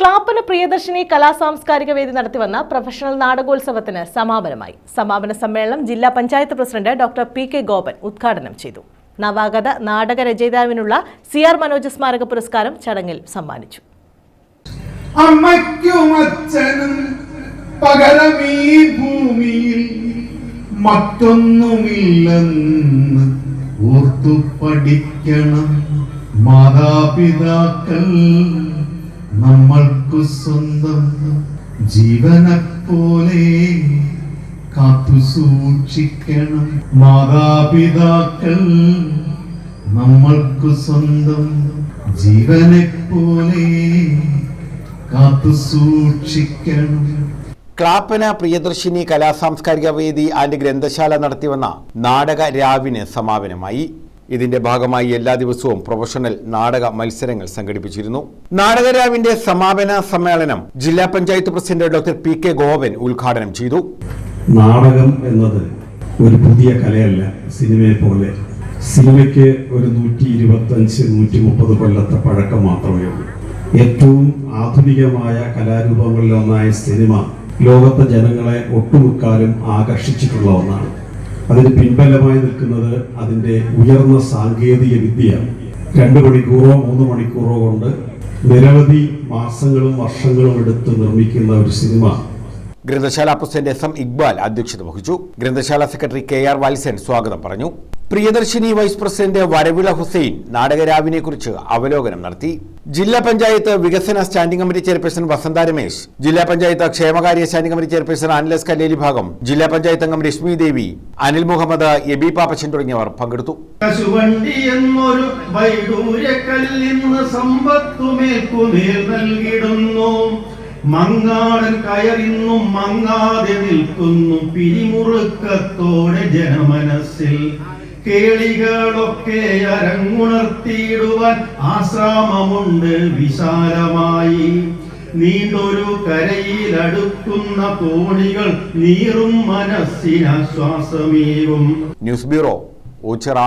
ക്ലാപ്പന പ്രിയദർശിനി കലാസാംസ്കാരിക വേദി നടത്തിവന്ന പ്രൊഫഷണൽ നാടകോത്സവത്തിന് സമാപനമായി. സമാപന സമ്മേളനം ജില്ലാ panchayat president doctor P K Gopan ഉദ്ഘാടനം ചെയ്തു. നവാഗത നാടക രചയിതാവിനുള്ള സി ആർ മനോജ് സ്മാരക പുരസ്കാരം ചടങ്ങിൽ സമ്മാനിച്ചു. മറ്റൊന്നുമില്ലെന്ന് ഓർത്തു പഠിക്കണം മാതാപിതാക്കൾ. നമ്മൾക്കു സ്വന്തം ജീവനെപ്പോലെ കാത്തു സൂക്ഷിക്കണം. മാതാപിതാക്കൾ നമ്മൾക്കു സ്വന്തം ജീവനെപ്പോലെ കാത്തു സൂക്ഷിക്കണം. ക്ലാപ്പന പ്രിയദർശിനി കലാസാംസ്കാരിക വേദി ആൻഡ് ഗ്രന്ഥശാല നടത്തിവന്ന നാടക രാവിന് സമാപനമായി. ഇതിന്റെ ഭാഗമായി എല്ലാ ദിവസവും പ്രൊഫഷണൽ നാടക മത്സരങ്ങൾ സംഘടിപ്പിച്ചിരുന്നു. നാടകരാവിന്റെ സമാപന സമ്മേളനം ജില്ലാ panchayat president doctor P K Govan ഉദ്ഘാടനം ചെയ്തു. നാടകം എന്നത് ഒരു പുതിയ കലയല്ല. സിനിമയെ പോലെ. സിനിമയ്ക്ക് ഒരു നൂറ്റി ഇരുപത്തഞ്ച് നൂറ്റി മുപ്പത് കൊല്ലത്തെ പഴക്കം മാത്രമേ ഉള്ളൂ. ഏറ്റവും ആധുനികമായ കലാരൂപങ്ങളിലൊന്നായ സിനിമ ലോകത്തെ ജനങ്ങളെ ഒട്ടുമുക്കാലും ആകർഷിച്ചിട്ടുള്ള ഒന്നാണ്. അതിന് പിൻബലമായി നിൽക്കുന്നത് അതിന്റെ ഉയർന്ന സാങ്കേതിക വിദ്യയാണ്. രണ്ട് മണിക്കൂറോ മൂന്ന് മണിക്കൂറോ കൊണ്ട് നിരവധി മാസങ്ങളും വർഷങ്ങളും എടുത്ത് നിർമ്മിക്കുന്ന ഒരു സിനിമ. ഗ്രന്ഥശാല പ്രസിഡന്റ് എസ് എം ഇക്ബാൽ അധ്യക്ഷത വഹിച്ചു. ഗ്രന്ഥശാല സെക്രട്ടറി കെ ആർ വാൽസൻ സ്വാഗതം പറഞ്ഞു. പ്രിയദർശിനി വൈസ് പ്രസിഡന്റ് വരവിള ഹുസൈൻ നാടകരാവിനെ കുറിച്ച് അവലോകനം നടത്തി. ജില്ലാ പഞ്ചായത്ത് വികസന standing committee chairperson Vasantha Ramesh ജില്ലാ പഞ്ചായത്ത് ക്ഷേമകാര്യ സ്റ്റാൻഡിംഗ് കമ്മിറ്റി ചെയർപേഴ്സൺ അനിലസ് കല്ലേലി ഭാഗം ജില്ലാ പഞ്ചായത്ത് അംഗം രശ്മി ദേവി അനിൽ മുഹമ്മദ് എബി പാപ്പച്ചൻ തുടങ്ങിയവർ പങ്കെടുത്തു. മങ്ങാടൻ കയറിന്നും മങ്ങാതെ നിൽക്കുന്നു പിരിമുറുക്കത്തോടെ ജനമനസ്സിൽ. കേളികളൊക്കെ അരങ്ങുണർത്തിയിടുവാൻ ആശ്രാമമുണ്ട് വിശാലമായി. നീണ്ടൊരു കരയിലടുക്കുന്ന തോണികൾ നീറും മനസ്സിനാശ്വാസമേകും ന്യൂസ് ബ്യൂറോ ഓച്ചിറ.